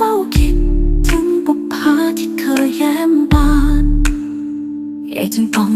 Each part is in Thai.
ฝ้าคิด ถึงบุพภาที่เคยแย้มบานเอกจึงต้อง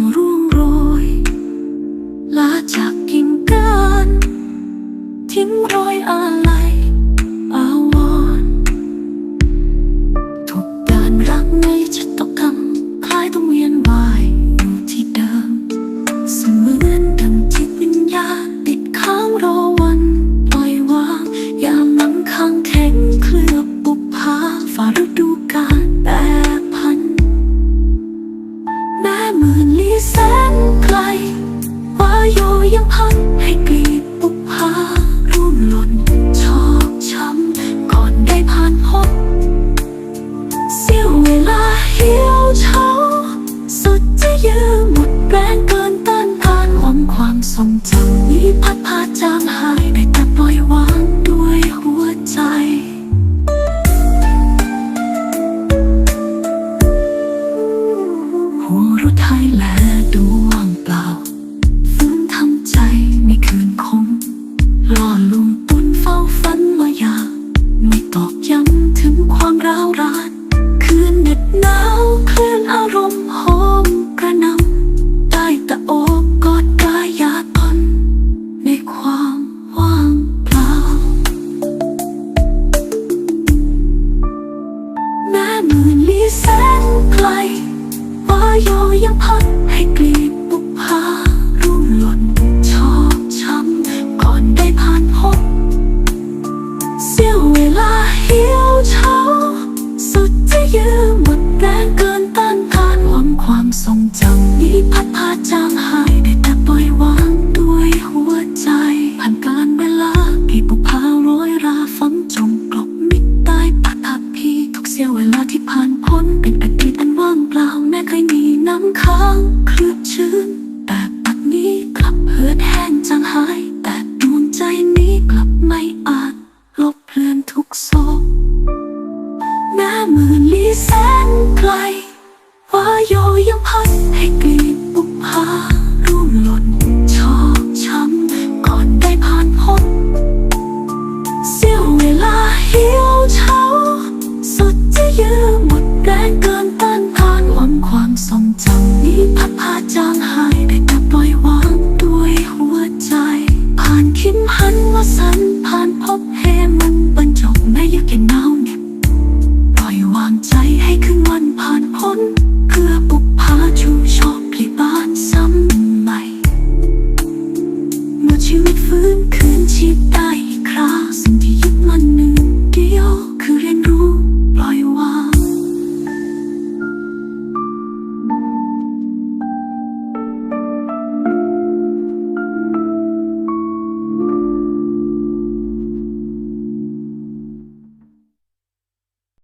แสนไกลว่าโยยังพัดให้ ม้หมื่นลี้แสนไกลว่าโยยังพัดให้กลิ่บุกพา